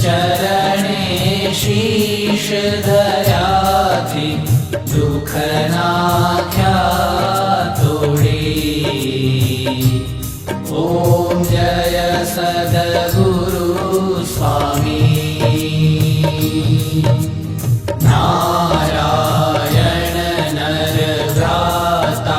चरणे शीश धराथि दुःख नाख्या तोडे ॐ जय सद्गुरु स्वामी नारायण नर भ्राता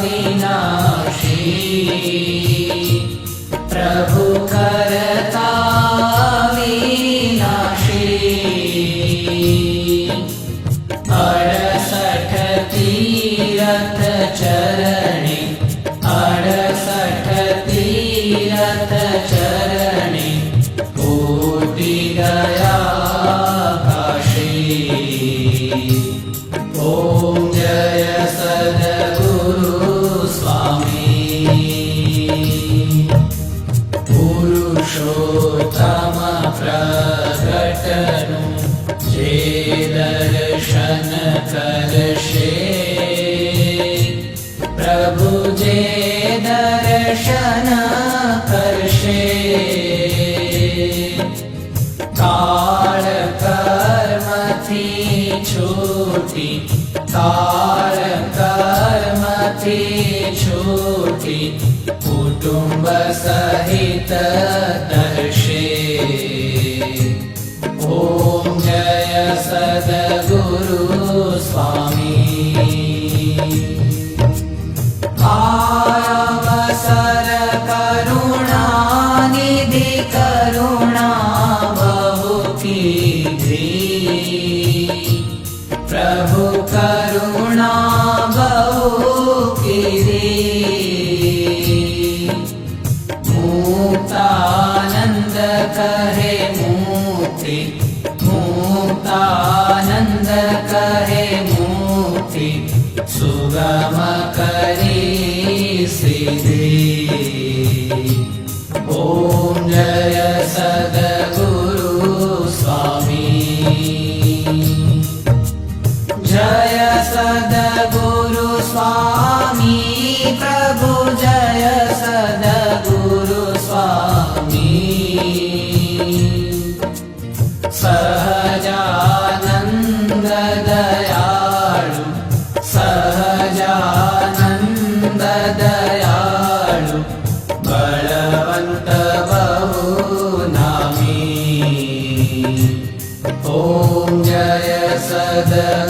विनाशी प्रभु करता विनाशी अडसठ तीरथ चरणे अडसठ तीरथ चरणे कोटि गया काशी ॐ जय सद्गुरु स्वामी पुरुषोत्तम प्रकटनु जे दर्शन करशे प्रभु जे दर्शन करशे काळ कर्मथी छूटी काळ कर्मथी छूटी कुटुंब सहित दर्शे सिद्धि ॐ जय सद्गुरु स्वामी। जय सद्गुरु स्वामी प्रभु जय सद्गुरु स्वामी। सहजानन्द बलवन्त ॐ जय सद्गुरु